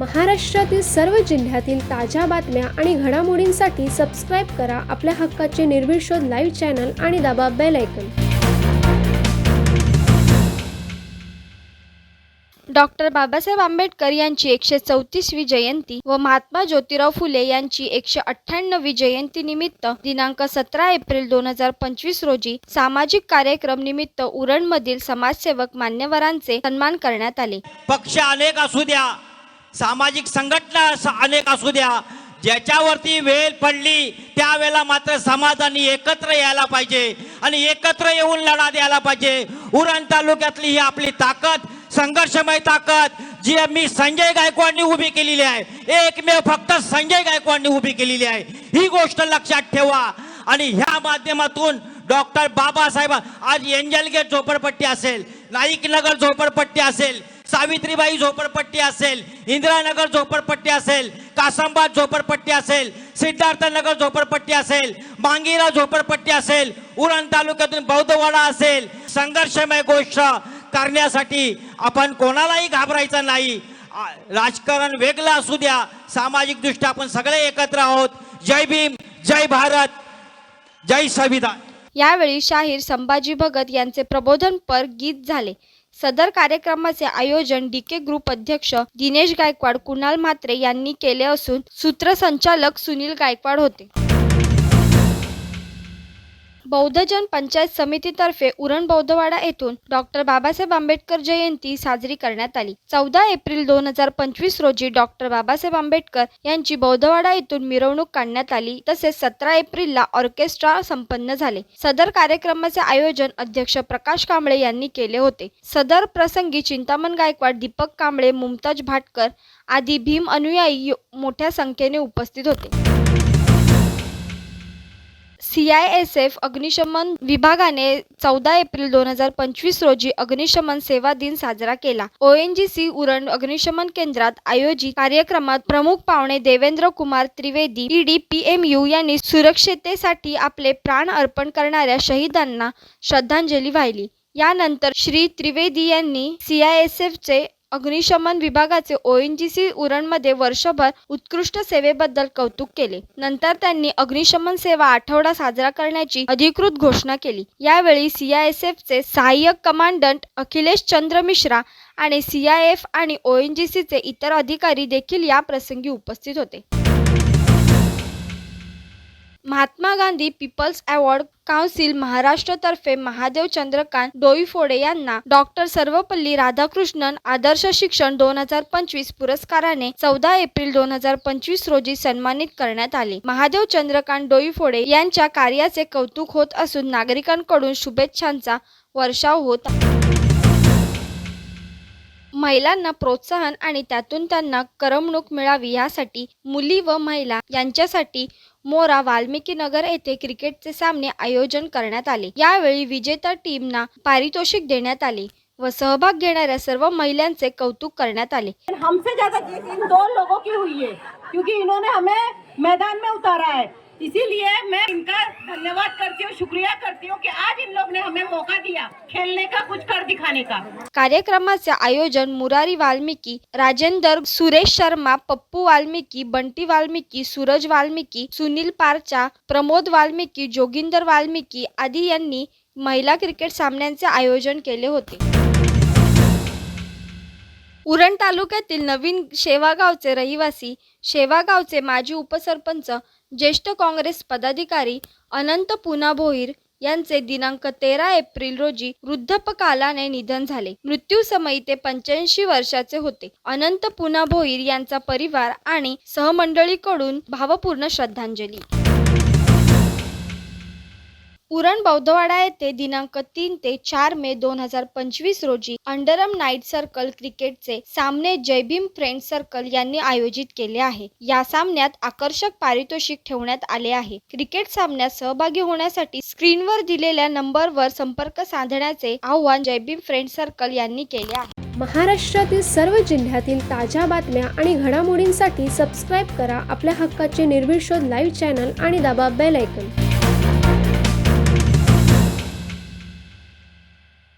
महाराष्ट्रातील सर्व जिल्ह्यातील ताज्या बातम्या आणि घडामोडींसाठी सबस्क्राईब करा आपल्या हक्काचे निर्भीड लाईव्ह चॅनल आणि दाबा bell icon doctor Babasaheb Ambedkar यांची एकशे चौतीसवी जयंती व महात्मा ज्योतिराव फुले यांची एकशे अठ्ठ्याण्णवी जयंती निमित्त दिनांक सतरा एप्रिल दोन हजार पंचवीस रोजी सामाजिक कार्यक्रम निमित्त उरणमधील समाजसेवक मान्यवरांचे सन्मान करण्यात आले. पक्ष अनेक असू द्या सामाजिक संघटना अनेक असू द्या ज्याच्यावरती वेळ पडली त्यावेळेला मात्र समाजाने एकत्र यायला पाहिजे आणि एकत्र येऊन लढा द्यायला पाहिजे. उरण तालुक्यातली ही आपली ताकद संघर्षमय ताकद जी मी संजय गायकवाडनी उभी केलेली आहे. एकमेव फक्त संजय गायकवाडनी उभी केलेली आहे. ही गोष्ट लक्षात ठेवा. आणि ह्या माध्यमातून डॉक्टर बाबासाहेब आज एंजल गेट झोपडपट्टी असेल नाईक नगर झोपडपट्टी असेल सावित्रीबाई झोपडपट्टी असेल इंदिरानगर झोपडपट्टी असेल कासंबाद झोपडपट्टी असेल सिद्धार्थनगर झोपडपट्टी असेल मांगीरा झोपडपट्टी असेल उरण तालुक्यातून बौद्धवाडा असेल संघर्षमय गोष्ट करण्यासाठी आपण कोणालाही घाबरायचं नाही. राजकारण वेगळं असू द्या सामाजिक दृष्ट्या आपण सगळे एकत्र आहोत. जय भीम जय भारत जय संविधान. यावेळी शाहीर संभाजी भगत यांचे प्रबोधनपर गीत झाले. सदर कार्यक्रमाचे आयोजन डी के ग्रुप अध्यक्ष दिनेश गायकवाड कुणाल म्हात्रे यांनी केले असून सूत्रसंचालक सुनील गायकवाड होते. बौद्धजन पंचायत समितीतर्फे उरण बौद्धवाडा येथून डॉक्टर बाबासाहेब आंबेडकर जयंती साजरी करण्यात आली. चौदा एप्रिल दोन हजार पंचवीस रोजी डॉक्टर बाबासाहेब आंबेडकर यांची बौद्धवाडा येथून मिरवणूक काढण्यात आली. तसेच सतरा एप्रिलला ऑर्केस्ट्रा संपन्न झाले. सदर कार्यक्रमाचे आयोजन अध्यक्ष प्रकाश कांबळे यांनी केले होते. सदर प्रसंगी चिंतामण गायकवाड दीपक कांबळे मुमताज भाटकर आदी भीम अनुयायी मोठ्या संख्येने उपस्थित होते. सी आय एस एफ अग्निशमन विभागाने चौदा एप्रिल दोन हजार पंचवीस रोजी अग्निशमन सेवा दिन साजरा केला. O N G C Uran अग्निशमन केंद्रात आयोजित कार्यक्रमात प्रमुख पाहुणे Devendra Kumar Trivedi ED P M U यांनी सुरक्षितेसाठी आपले प्राण अर्पण करणाऱ्या शहीदांना श्रद्धांजली वाहिली. यानंतर श्री त्रिवेदी यांनी सी आय एस एफचे अग्निशमन विभागाचे ओ एन जी सी उरणमध्ये वर्षभर उत्कृष्ट सेवेबद्दल कौतुक केले. नंतर त्यांनी अग्निशमन सेवा आठवडा साजरा करण्याची अधिकृत घोषणा केली. यावेळी सीआयएसएफचे सहाय्यक कमांडंट अखिलेश चंद्र मिश्रा आणि सीआयएफ आणि ओ एन जी सीचे इतर अधिकारी देखील या प्रसंगी उपस्थित होते. Mahatma Gandhi peoples award council महाराष्ट्रतर्फे Mahadev Chandrakant Doiphode यांना डॉक्टर सर्वपल्ली राधाकृष्णन आदर्श शिक्षण दोन हजार पंचवीस पुरस्काराने चौदा एप्रिल दोन हजार पंचवीस रोजी सन्मानित करण्यात आले महादेव चंद्रकांत डोईफोडे यांच्या कार्याचे कौतुक होत असून नागरिकांकडून शुभेच्छांचा वर्षाव होत आहे. महिलांना प्रोत्साहन आणि त्यातून त्यांना करमणूक मिळावी यासाठी मुली व महिला यांच्यासाठी मोरा वाल्मिकी नगर येथे क्रिकेटचे सामने आयोजन करण्यात आले. यावेळी विजेता टीमना पारितोषिक देण्यात आले व सहभाग घेणाऱ्या सर्व महिलांचे कौतुक करण्यात आले. हमसे ज्यादा जीत इन दो लोगों की हुई है क्योंकि इन्होंने हमें मैदान में उतारा है। इसीलिए मैं इनका धन्यवाद करती हूँ शुक्रिया करती हूँ कि आज इन लोग ने हमें मौका दिया खेलने का कुछ कर दिखाने का। कार्यक्रमाचे आयोजन मुरारी वाल्मिकी राजेंदर सुरेश शर्मा पप्पू वाल्मिकी बंटी वाल्मिकी सूरज वाल्मिकी सुनील पारचा प्रमोद वाल्मिकी जोगिंदर वाल्मिकी आदी यांनी महिला क्रिकेट सामन्यांचे आयोजन केले होते. उरण तालुक्यातील नवीन शेवागावचे रहिवासी शेवागावचे माजी उपसरपंच ज्येष्ठ काँग्रेस पदाधिकारी अनंत पुना भोईर यांचे दिनांक तेरा एप्रिल रोजी वृद्धपकालाने निधन झाले. मृत्यूसमयी ते पंच्याऐंशी वर्षाचे होते. अनंत पुना भोईर यांचा परिवार आणि सहमंडळीकडून भावपूर्ण श्रद्धांजली. उरण बौद्धवाडा येथे दिनांक तीन ते चार मे दोन हजार पंचवीस रोजी अंडरम नाईट सर्कल क्रिकेटचे सामने जयभीम फ्रेंड सर्कल यांनी आयोजित केले आहे. या सामन्यात आकर्षक पारितोषिक ठेवण्यात आले आहे. क्रिकेट सामन्यात सहभागी होण्यासाठी स्क्रीनवर दिलेल्या नंबरवर संपर्क साधण्याचे आव्हान जयभीम फ्रेंड सर्कल यांनी केले आहे. महाराष्ट्रातील सर्व जिल्ह्यातील ताज्या बातम्या आणि घडामोडींसाठी सबस्क्राईब करा. आपल्या हक्काचे निर्भीड लाईव्ह चॅनल आणि दाबा बेल ऐकन